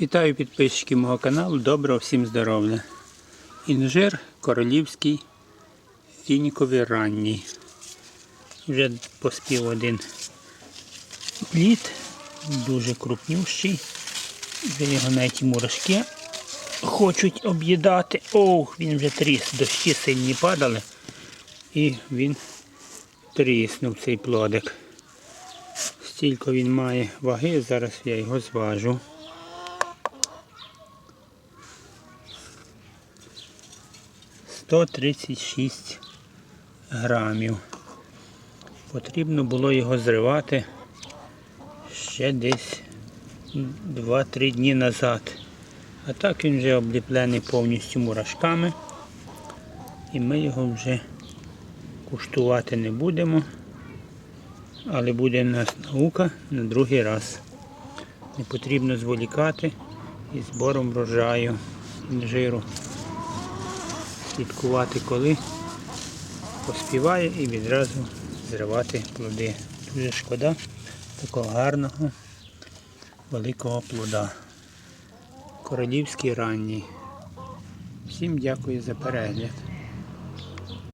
Вітаю підписчиків мого каналу. Доброго всім здоров'я. Інжир королівський фініковий ранній. Вже поспів один плід, дуже крупнющий. Вже його навіть мурашки хочуть об'їдати. Ох, він вже тріс, дощі сильні падали. І він тріснув цей плодик. Стільки він має ваги, зараз я його зважу. Сто тридцять шість грамів. Потрібно було його зривати ще десь 2-3 дні назад. А так він вже обліплений повністю мурашками. І ми його вже куштувати не будемо. Але буде в нас наука на другий раз. Не потрібно зволікати із збором врожаю інжиру. Слідкувати коли поспіває і відразу зривати плоди. Дуже шкода такого гарного великого плода. Королівський ранній. Всім дякую за перегляд.